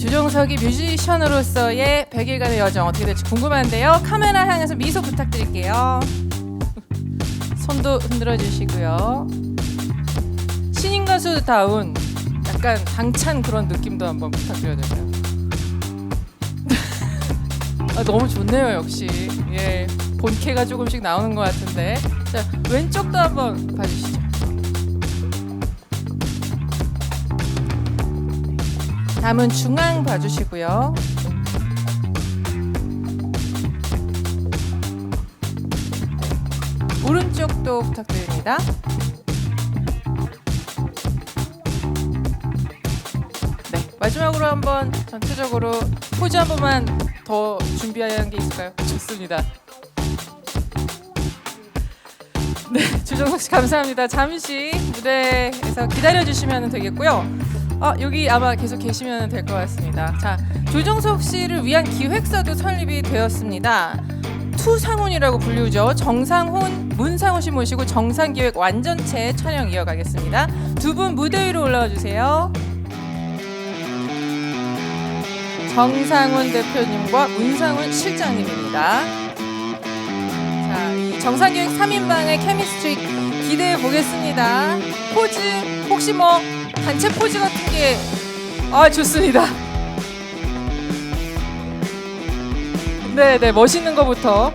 조정석이 뮤지션으로서의 100일간의 여정 어떻게 될지 궁금한데요. 카메라 향해서 미소 부탁드릴게요. 손도 흔들어 주시고요. 신인 가수다운 약간 당찬 그런 느낌도 한번 부탁드려도 될까요? 아, 너무 좋네요, 역시. 예, 본캐가 조금씩 나오는 것 같은데. 자, 왼쪽도 한번 봐주시죠. 다음은 중앙 봐주시고요. 네. 오른쪽도 부탁드립니다. 네, 마지막으로 한번 전체적으로 포즈 한 번만 더 준비한 게 있을까요? 좋습니다. 네, 주정석 씨 감사합니다. 잠시 무대에서 기다려 주시면 되겠고요. 아, 여기 아마 계속 계시면 될 것 같습니다. 자, 조정석 씨를 위한 기획사도 설립이 되었습니다. 투상훈이라고 불리우죠. 정상훈, 문상훈 씨 모시고 정상기획 완전체 촬영 이어가겠습니다. 두 분 무대 위로 올라와 주세요. 정상훈 대표님과 문상훈 실장님입니다. 자, 이 정상기획 3인방의 케미스트리 기대해 보겠습니다. 포즈 혹시 뭐 단체 포즈 같은 게 아, 좋습니다. 네, 네, 멋있는 거부터.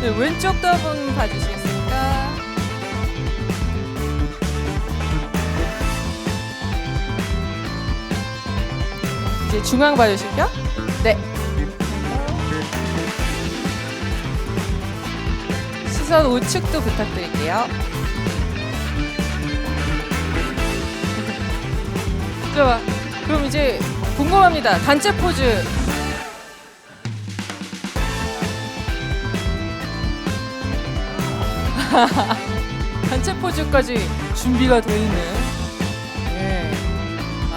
네, 왼쪽도 한번 봐주시겠 이제 중앙 봐주실게요. 네. 시선 우측도 부탁드릴게요. 좋아. 그럼 이제 궁금합니다. 단체 포즈. 단체 포즈까지 준비가 되어 있는 예,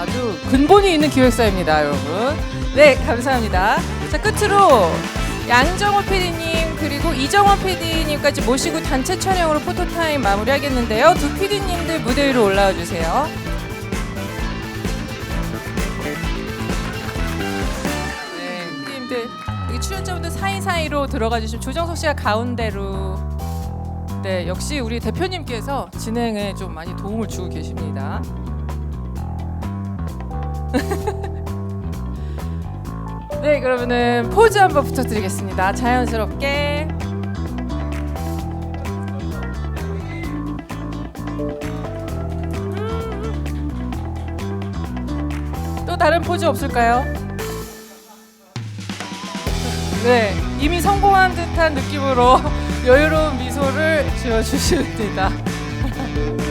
아주 근본이 있는 기획사입니다, 여러분. 네, 감사합니다. 자, 끝으로 양정호 PD님 그리고 이정원 PD님까지 모시고 단체 촬영으로 포토타임 마무리하겠는데요. 두 PD님들 무대 위로 올라와 주세요. 네, PD님들 여기 출연자분들 사이 사이로 들어가 주시면 조정석 씨가 가운데로 네, 역시 우리 대표님께서 진행에 좀 많이 도움을 주고 계십니다. 네, 그러면은 포즈 한번 부탁드리겠습니다. 자연스럽게. 또 다른 포즈 없을까요? 네, 이미 성공한 듯한 느낌으로 여유로운 미소를 지어주십니다.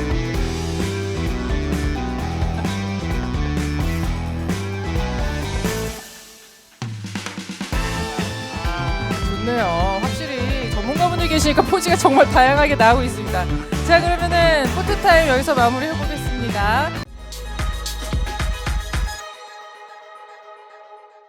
네요. 확실히 전문가분들 계시니까 포즈가 정말 다양하게 나오고 있습니다. 자, 그러면은 포토타임 여기서 마무리 해 보겠습니다.